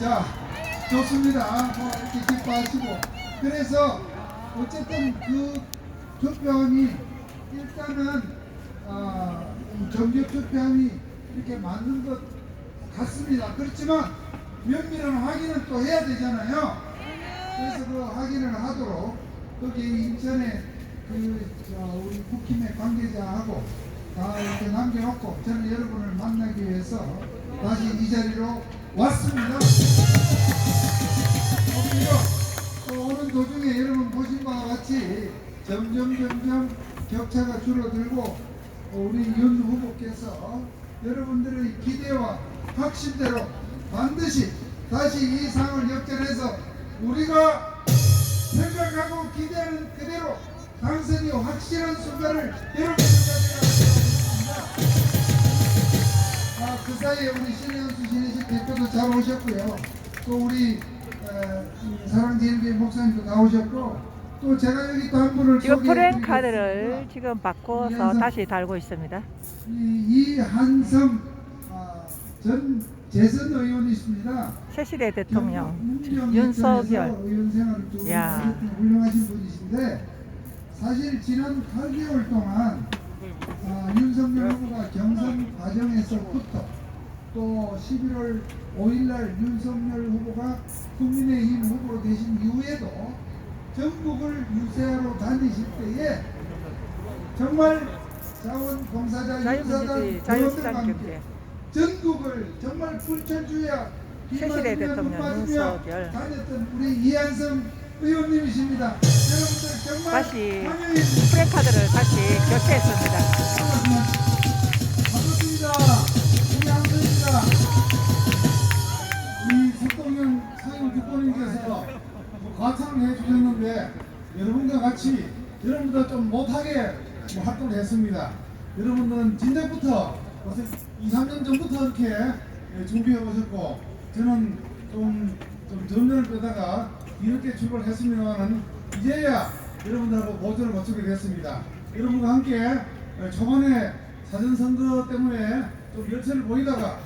자, 좋습니다. 뭐 이렇게 기뻐하시고. 그래서 어쨌든 그 투표함이 일단은 아, 이 정규 투표함이 이렇게 맞는 것 같습니다. 그렇지만 면밀한 확인은 또 해야 되잖아요. 그래서 그 확인을 하도록 거기 인천에 그 저, 우리 국힘의 관계자하고 다 이렇게 남겨놓고 저는 여러분을 만나기 위해서 다시 이 자리로 왔습니다. 또 오는 도중에 여러분 보신 바와 같이 점점 점점 격차가 줄어들고 어, 우리 윤 후보께서 여러분들의 기대와 확신대로 반드시 다시 이 상을 역전해서 우리가 생각하고 기대하는 그대로 당선이 확실한 순간을 여러분들까지 가 아, 그 사이에 우리 신현수 신혜식 대표도 잘 오셨고요. 또 우리 어, 이 사랑제일교회 목사님도 나오셨고 또 제가 여기 또 한 분을 지금 소개해드리겠습니다. 카드를 지금 바꿔서 다시 달고 있습니다. 이 이한성 아, 전 재선 의원이십니다. 새시대 대통령 문명 윤석열 의원 생활을. 하셨던 훌륭하신 분이신데 사실 지난 8개월 동안 아, 윤석열 후보가 경선 과정에서부터 또 11월 5일날 윤석열 후보가 국민의힘 후보로 되신 이후에도 전국을 유세하러 다니실 때에 정말 자원봉사자 자유민주주의 유사단 자유시장 의원들과 함께 전국을 정말 불천주야 새시대 대통령. 다녔던 우리 이한성 의원님이십니다. 여러분들 정말 다시 환영해 프랭 카드를 다시 교체했습니다. 반갑습니다. 우리 석동현 사용 국보님께서 과찬을 해주셨는데 여러분과 같이 여러분보다 좀 못하게 뭐 활동을 했습니다. 여러분들은 진작부터 벌써 2, 3년 전부터 이렇게 예, 준비해 오셨고 저는 좀, 좀 전면을 빼다가 이렇게 출발했습니다만은 이제야 여러분들하고 보조를 맞추게 됐습니다. 여러분과 함께 예, 초반에 사전선거 때문에 좀 열세를 보이다가